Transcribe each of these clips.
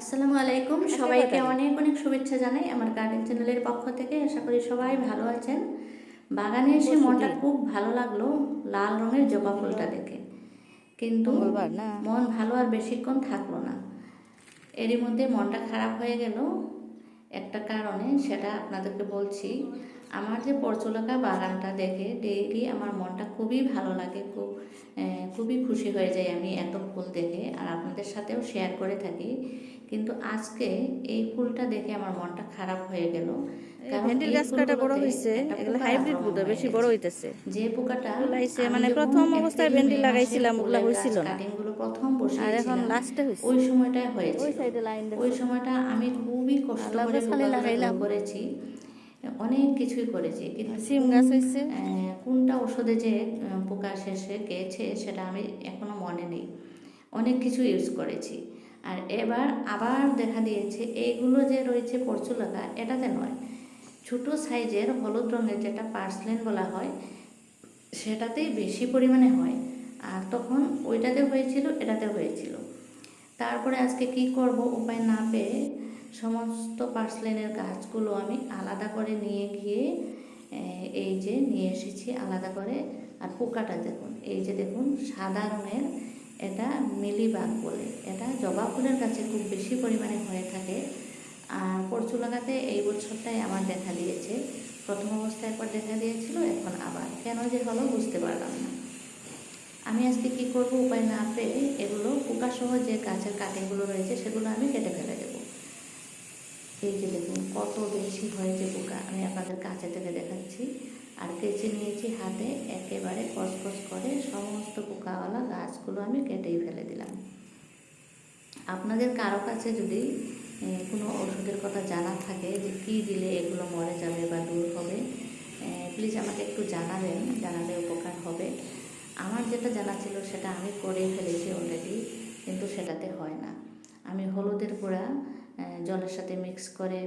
আসসালামু আলাইকুম। সবাইকে অনেক অনেক শুভেচ্ছা জানাই আমার গার্ডেন চ্যানেলের পক্ষ থেকে। আশা করি সবাই ভালো আছেন। বাগানে এসে মনটা খুব ভালো লাগল লাল রঙের জবা ফুলটা দেখে। কিন্তু মন ভালো আর বেশিক্ষণ থাকল না। এরই মধ্যে মনটা খারাপ হয়ে গেল। একটা কারণে সেটা আপনাদেরকে বলছি। আমার যে পরচুলাকা বাগানটা দেখে ডেইলি আমার মনটা খুবই ভালো লাগে খুব খুবই খুশি হয়ে যাই আমি এত ফুল দেখে আর আপনাদের সাথেও শেয়ার করে থাকি। কিন্তু আজকে এই ফুলটা দেখে আমার মনটা খারাপ হয়ে গেল। ভেন্ডির গাছ কাটা বড় হয়েছে এগুলো হাইব্রিড আক্রমণ বেশি বড় হইতেছে। যে পোকাটা মানে প্রথম অবস্থায় ভেন্ডি লাগাইছিলাম, ওগুলা ফুলের না। কাটিংগুলো প্রথম আর এখন লাস্টে হয়েছে ওই সময়টায় হয়েছে ওই সাইডে লাইন ওই সময়টা আমি খুবই কষ্ট করে লাগাইলাম। করেছি। অনেক কিছুই করেছি কিন্তু সিম গাছ হয়েছে? কোনটা ওষুধে যে পোকা শেষে গেছে সেটা আমি এখনও মনে নেই। অনেক কিছু ইউজ করেছি। আর এবার আবার দেখা দিয়েছে এইগুলো যে রয়েছে পরচুলাকা এটাতে নয়। ছোট সাইজের হলুদ রঙের যেটা পার্সলেন বলা হয় সেটাতেই বেশি পরিমাণে হয়। আর তখন ওইটাতে হয়েছিল এটাতে হয়েছিল। তারপরে আজকে কি করব উপায় না পেয়ে সমস্ত পার্সলেনের গাছগুলো আমি আলাদা করে নিয়ে গিয়ে এই যে নিয়ে এসেছি আলাদা করে। আর পোকাটা দেখুন, এই যে দেখুন, সাদা রঙের এটা মিলিবাগ বলে। এটা জবা ফুলের গাছে খুব বেশি পরিমাণে হয়ে থাকে। আর পরচু লাগাতে এই বছরটাই আমার দেখা দিয়েছে। প্রথম অবস্থায় একবার দেখা দিয়েছিল, এখন আবার। কেন যে হলো বুঝতে পারলাম না। আমি আজকে কি করব, উপায় না পেয়ে এগুলো পোকাসহ যে গাছের কাটিংগুলো রয়েছে, সেগুলো আমি কেটে ফেলে দেবো। এই যে দেখুন, কত বেশি হয়েছে পোকা, আমি আপনাদের কাছে থেকে দেখাচ্ছি। আর কেচে নিয়েছি হাতে, একেবারে কসকস করে সমস্ত পোকাওয়ালা গাছগুলো আমি কেটেই ফেলে দিলাম। আপনাদের কারও কাছে যদি কোনো ওষুধের কথা জানা থাকে যে কী দিলে এগুলো মরে যাবে বা দূর হবে প্লিজ আমাকে একটু জানাবেন, জানালে উপকার হবে। যেটা জানা ছিল সেটা আমি করেই ফেলেছি অলরেডি কিন্তু সেটাতে হয় না। আমি হলুদের গুঁড়া জলের সাথে মিক্স করে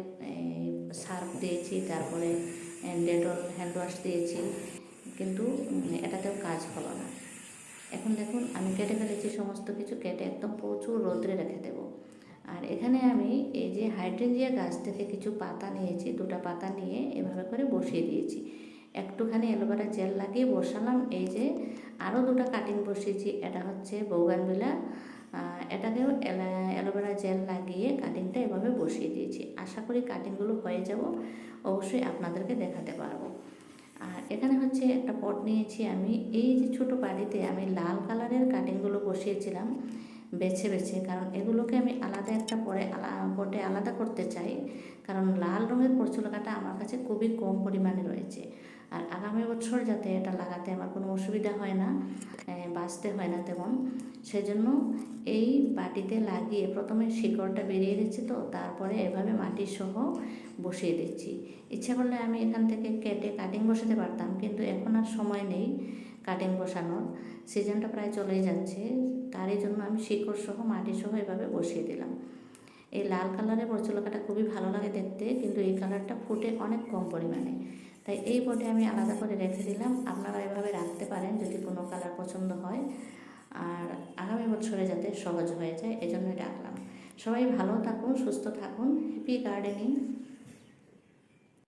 সার্ফ দিয়েছি, তারপরে ডেটল হ্যান্ড ওয়াশ দিয়েছি, কিন্তু এটাতেও কাজ হলো না। এখন দেখুন, আমি কেটে ফেলেছি সমস্ত কিছু, কেটে একদম প্রচুর রোদ্রে রেখে দেব। আর এখানে আমি এই যে হাইড্রেঞ্জিয়া গাছ থেকে কিছু পাতা নিয়েছি, দুটো পাতা নিয়ে এভাবে করে বসিয়ে দিয়েছি। একটুখানি অ্যালোভেরা জেল লাগিয়ে বসালাম। এই যে আরও দুটো কাটিং বসিয়েছি, এটা হচ্ছে বৌগানবিলা এটাকেও অ্যালোভেরা জেল লাগিয়ে কাটিংটা এভাবে বসিয়ে দিয়েছি। আশা করি কাটিংগুলো হয়ে যাব, অবশ্যই আপনাদেরকে দেখাতে পারব। আর এখানে হচ্ছে একটা পট নিয়েছি আমি। এই যে ছোট বাড়িতে আমি লাল কালারের কাটিংগুলো বসিয়েছিলাম, বেছে বেছে, কারণ এগুলোকে আমি আলাদা একটা পরে পটে আলাদা করতে চাই, কারণ লাল রঙের পরচুলাকাটা আমার কাছে খুবই কম পরিমাণে রয়েছে। আর আগামী বছর যাতে এটা লাগাতে আমার কোনো অসুবিধা হয় না বাঁচতে হয় না তেমন। সেজন্য এই বাটিতে লাগিয়ে প্রথমে শিকড়টা বেরিয়ে দিচ্ছি তো, তারপরে এভাবে মাটির সহ বসিয়ে দিচ্ছি। ইচ্ছা করলে আমি এখান থেকে কেটে কাটিং বসাতে পারতাম, কিন্তু এখন আর সময় নেই কাটিং বসানোর। সিজনটা প্রায় চলেই যাচ্ছে, তারই জন্য আমি শিকড় সহ মাটি সহ এভাবে বসিয়ে দিলাম। এই লাল কালারের পরচুলাকাটা খুবই ভালো লাগে দেখতে, কিন্তু এই কালারটা ফুটে অনেক কম পরিমাণে। তাই এই পটে আমি আলাদা করে রেখে দিলাম। আপনারা এভাবে রাখতে পারেন যদি কোনো কালার পছন্দ হয়। আর আগামী বছরে যাতে সহজ হয়ে যায়, এজন্যই রাখলাম। সবাই ভালো থাকুন, সুস্থ থাকুন। Happy gardening